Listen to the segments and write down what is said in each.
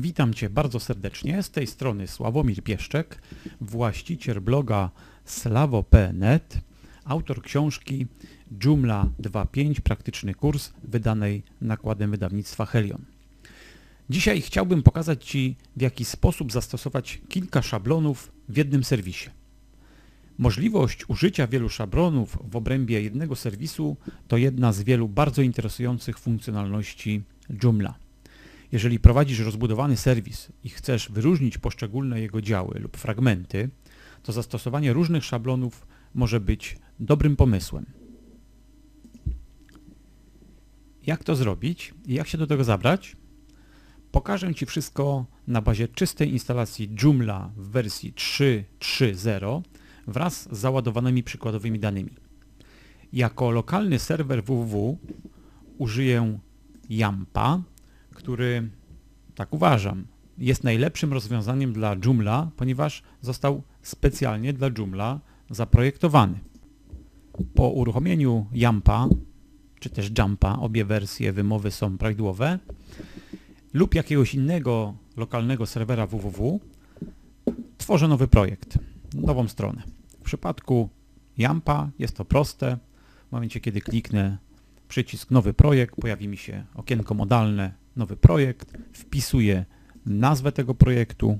Witam Cię bardzo serdecznie. Z tej strony Sławomir Pieszczek, właściciel bloga slawo.net, autor książki Joomla 2.5 Praktyczny kurs wydanej nakładem wydawnictwa Helion. Dzisiaj chciałbym pokazać Ci, w jaki sposób zastosować kilka szablonów w jednym serwisie. Możliwość użycia wielu szablonów w obrębie jednego serwisu to jedna z wielu bardzo interesujących funkcjonalności Joomla. Jeżeli prowadzisz rozbudowany serwis i chcesz wyróżnić poszczególne jego działy lub fragmenty, to zastosowanie różnych szablonów może być dobrym pomysłem. Jak to zrobić i jak się do tego zabrać? Pokażę Ci wszystko na bazie czystej instalacji Joomla w wersji 3.3.0 wraz z załadowanymi przykładowymi danymi. Jako lokalny serwer www użyję Yampa, który, tak uważam, jest najlepszym rozwiązaniem dla Joomla, ponieważ został specjalnie dla Joomla zaprojektowany. Po uruchomieniu Yampa, czy też Jumpa, obie wersje wymowy są prawidłowe, lub jakiegoś innego lokalnego serwera www, tworzę nowy projekt, nową stronę. W przypadku Yampa jest to proste. W momencie, kiedy kliknę przycisk Nowy projekt, pojawi mi się okienko modalne Nowy projekt, wpisuję nazwę tego projektu,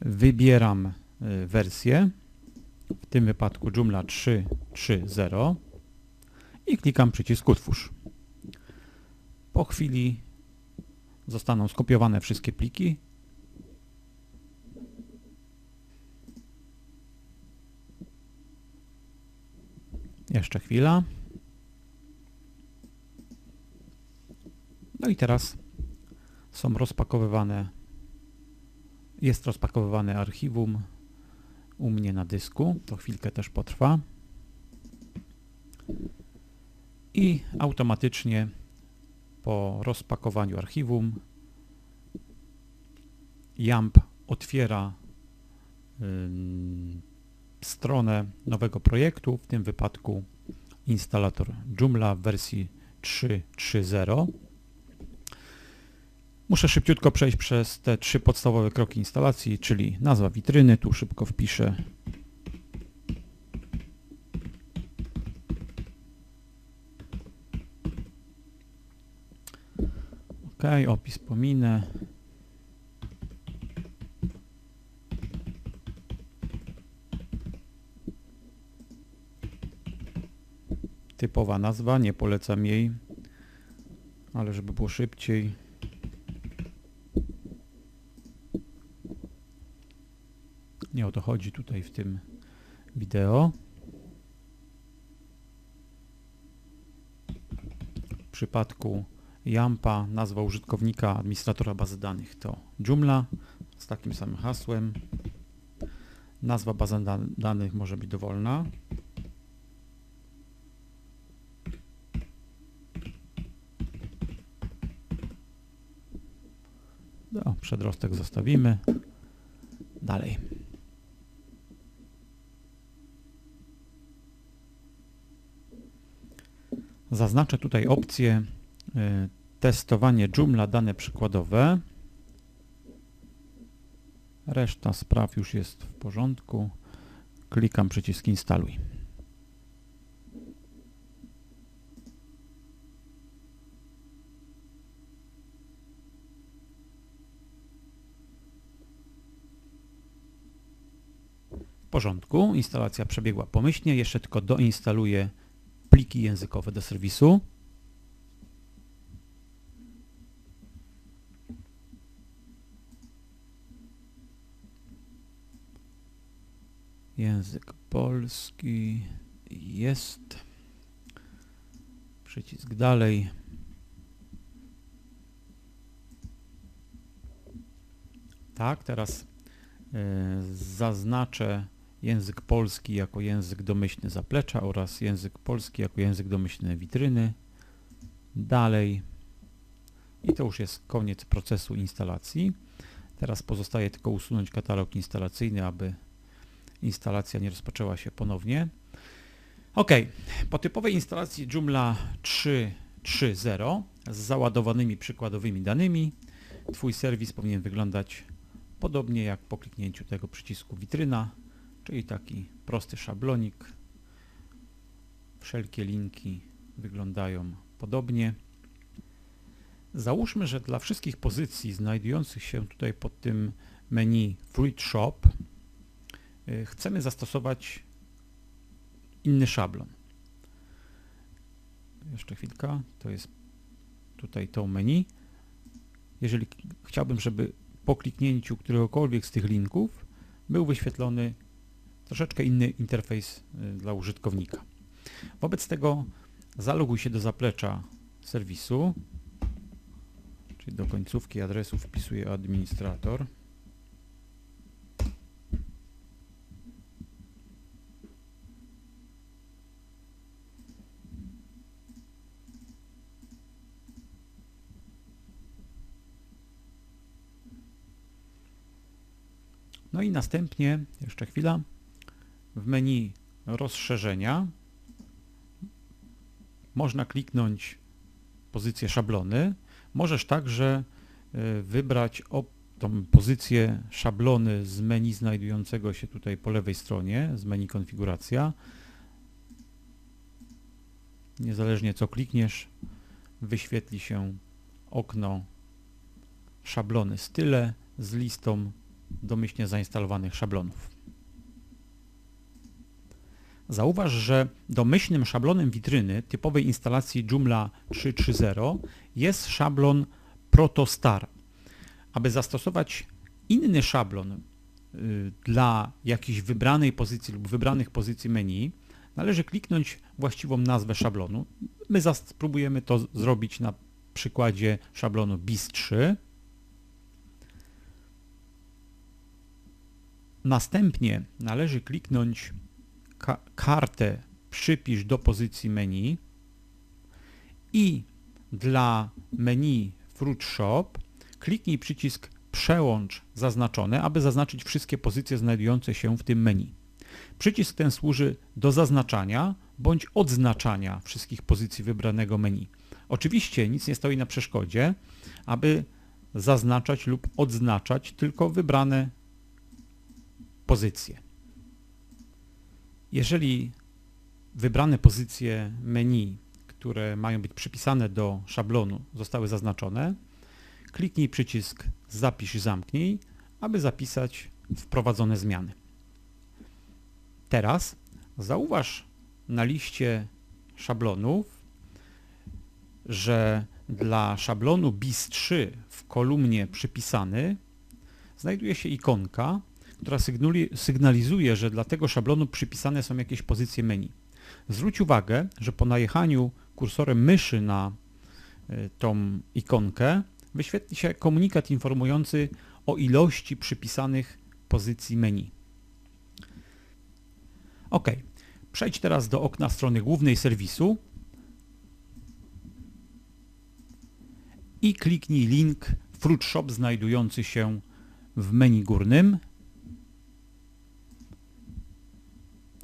wybieram y, wersję, w tym wypadku Joomla 3.3.0 i klikam przycisk Utwórz. Po chwili zostaną skopiowane wszystkie pliki. Jeszcze chwila. No i teraz są rozpakowywane, jest rozpakowywane archiwum u mnie na dysku. To chwilkę też potrwa. I automatycznie po rozpakowaniu archiwum YAMP otwiera stronę nowego projektu, w tym wypadku instalator Joomla w wersji 3.3.0. Muszę szybciutko przejść przez te trzy podstawowe kroki instalacji, czyli nazwa witryny, tu szybko wpiszę OK, opis pominę. Typowa nazwa, nie polecam jej, ale żeby było szybciej. Nie o to chodzi tutaj w tym wideo. W przypadku Yampa, nazwa użytkownika administratora bazy danych to Joomla z takim samym hasłem. Nazwa bazy danych może być dowolna. No, przedrostek zostawimy. Dalej. Zaznaczę tutaj opcję y, testowanie Joomla, dane przykładowe. Reszta spraw już jest w porządku. Klikam przycisk instaluj. W porządku, instalacja przebiegła pomyślnie, jeszcze tylko doinstaluję pliki językowe do serwisu. Język polski jest. Przycisk dalej. Tak, teraz y, zaznaczę język polski jako język domyślny zaplecza oraz język polski jako język domyślny witryny. Dalej. I to już jest koniec procesu instalacji. Teraz pozostaje tylko usunąć katalog instalacyjny, aby instalacja nie rozpoczęła się ponownie. OK, po typowej instalacji Joomla 3.3.0 z załadowanymi przykładowymi danymi Twój serwis powinien wyglądać podobnie jak po kliknięciu tego przycisku witryna, czyli taki prosty szablonik. Wszelkie linki wyglądają podobnie. Załóżmy, że dla wszystkich pozycji znajdujących się tutaj pod tym menu Fruit Shop chcemy zastosować inny szablon. Jeszcze chwilka, to jest tutaj to menu. Jeżeli chciałbym, żeby po kliknięciu któregokolwiek z tych linków był wyświetlony troszeczkę inny interfejs y, dla użytkownika. Wobec tego zaloguj się do zaplecza serwisu, czyli do końcówki adresu wpisuję administrator. No i następnie, jeszcze chwila, w menu rozszerzenia można kliknąć pozycję szablony. Możesz także e, wybrać tą pozycję szablony z menu znajdującego się tutaj po lewej stronie, z menu konfiguracja. Niezależnie co klikniesz, wyświetli się okno szablony style z listą domyślnie zainstalowanych szablonów. Zauważ, że domyślnym szablonem witryny typowej instalacji Joomla 3.3.0 jest szablon ProtoStar. Aby zastosować inny szablon y, dla jakiejś wybranej pozycji lub wybranych pozycji menu, należy kliknąć właściwą nazwę szablonu. My spróbujemy to zrobić na przykładzie szablonu BIS3 Następnie należy kliknąć ka kartę Przypisz do pozycji menu i dla menu Fruit Shop kliknij przycisk Przełącz zaznaczone, aby zaznaczyć wszystkie pozycje znajdujące się w tym menu. Przycisk ten służy do zaznaczania bądź odznaczania wszystkich pozycji wybranego menu. Oczywiście nic nie stoi na przeszkodzie, aby zaznaczać lub odznaczać tylko wybrane pozycje. Jeżeli wybrane pozycje menu, które mają być przypisane do szablonu, zostały zaznaczone, kliknij przycisk Zapisz i zamknij, aby zapisać wprowadzone zmiany. Teraz zauważ na liście szablonów, że dla szablonu BIS3 w kolumnie przypisany znajduje się ikonka, która sygnalizuje, że dla tego szablonu przypisane są jakieś pozycje menu. Zwróć uwagę, że po najechaniu kursorem myszy na e, tą ikonkę wyświetli się komunikat informujący o ilości przypisanych pozycji menu. OK. Przejdź teraz do okna strony głównej serwisu i kliknij link Fruit Shop znajdujący się w menu górnym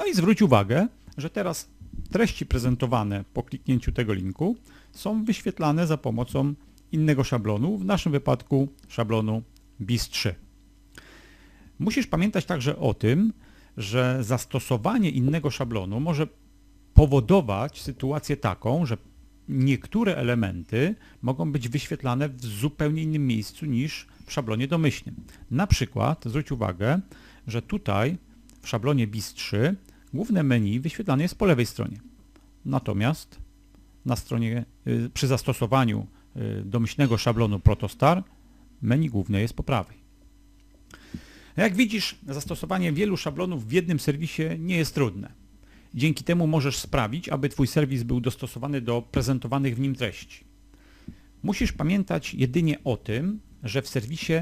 No i zwróć uwagę, że teraz treści prezentowane po kliknięciu tego linku są wyświetlane za pomocą innego szablonu, w naszym wypadku szablonu BIS3. Musisz pamiętać także o tym, że zastosowanie innego szablonu może powodować sytuację taką, że niektóre elementy mogą być wyświetlane w zupełnie innym miejscu niż w szablonie domyślnym. Na przykład zwróć uwagę, że tutaj w szablonie BIS3 główne menu wyświetlane jest po lewej stronie. Natomiast na stronie, y, przy zastosowaniu y, domyślnego szablonu ProtoStar menu główne jest po prawej. Jak widzisz, zastosowanie wielu szablonów w jednym serwisie nie jest trudne. Dzięki temu możesz sprawić, aby Twój serwis był dostosowany do prezentowanych w nim treści. Musisz pamiętać jedynie o tym, że w serwisie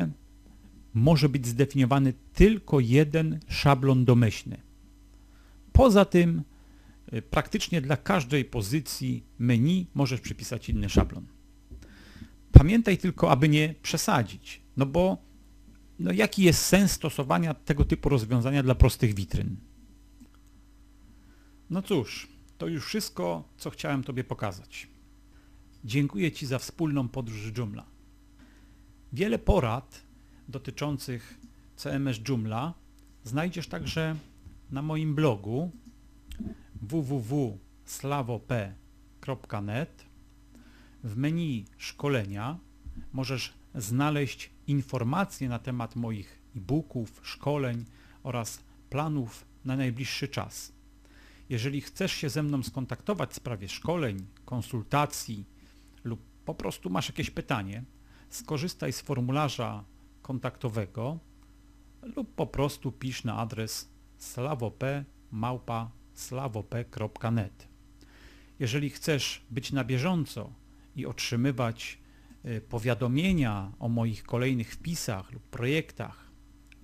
może być zdefiniowany tylko jeden szablon domyślny. Poza tym y, praktycznie dla każdej pozycji menu możesz przypisać inny szablon. Pamiętaj tylko, aby nie przesadzić, no bo no jaki jest sens stosowania tego typu rozwiązania dla prostych witryn? No cóż, to już wszystko, co chciałem Tobie pokazać. Dziękuję Ci za wspólną podróż Joomla. Wiele porad dotyczących CMS Joomla znajdziesz także na moim blogu www.slawop.net. W menu szkolenia możesz znaleźć informacje na temat moich e-booków, szkoleń oraz planów na najbliższy czas. Jeżeli chcesz się ze mną skontaktować w sprawie szkoleń, konsultacji lub po prostu masz jakieś pytanie, skorzystaj z formularza kontaktowego lub po prostu pisz na adres slawop.slawop.net. Jeżeli chcesz być na bieżąco i otrzymywać y, powiadomienia o moich kolejnych wpisach lub projektach,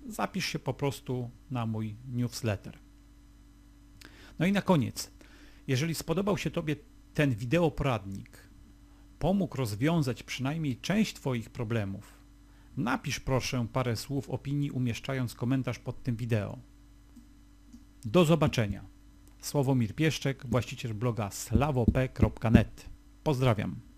zapisz się po prostu na mój newsletter. No i na koniec, jeżeli spodobał się Tobie ten wideoporadnik, pomógł rozwiązać przynajmniej część Twoich problemów, napisz proszę parę słów opinii umieszczając komentarz pod tym wideo. Do zobaczenia. Sławomir Pieszczek, właściciel bloga slawop.net. Pozdrawiam.